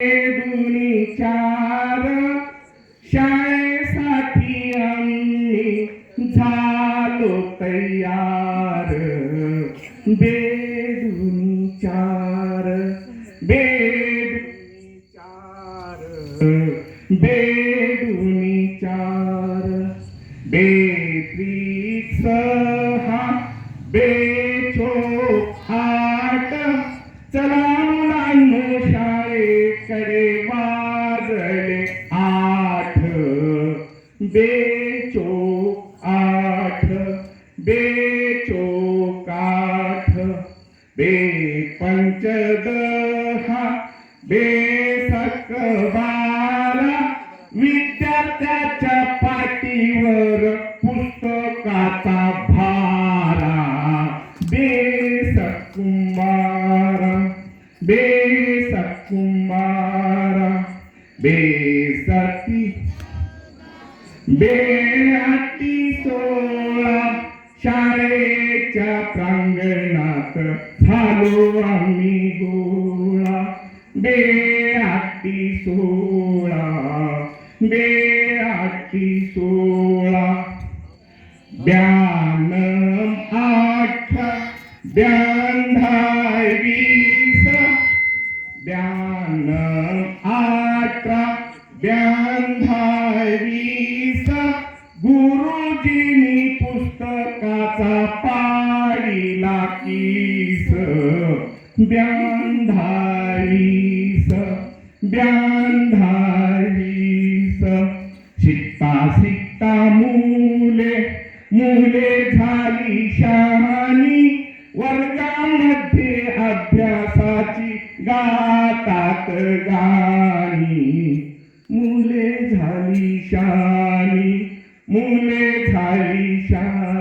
दुनी चार शाळेसाठी आम्ही झालो तयार. बेडुनी चार बेडुनी चार बेडुनी चार बेत्रिक सहा बेचो आठ चला शाळेकडे वाजले आठ. बेचो आठ. बेचो काठ. बे पंचदहा. बेसक बारा विद्यार्थ्याच्या पाठीवर पुस्तक बेसक कुंभारा बेसती बेआटी सोळा शाळेच्या प्रांगणात झालो आम्ही गोळा. बेआटी सोळा बेआटी सोळा. ब्याण्णव आठ ब्याण्णव अठरा ब्याण्णव पुस्तकाचा पाडीला किस शिकता शिकता मुले मुले झाली शहाणी. वर्गामध्ये अभ्यासाची गातात मुले झाली शानी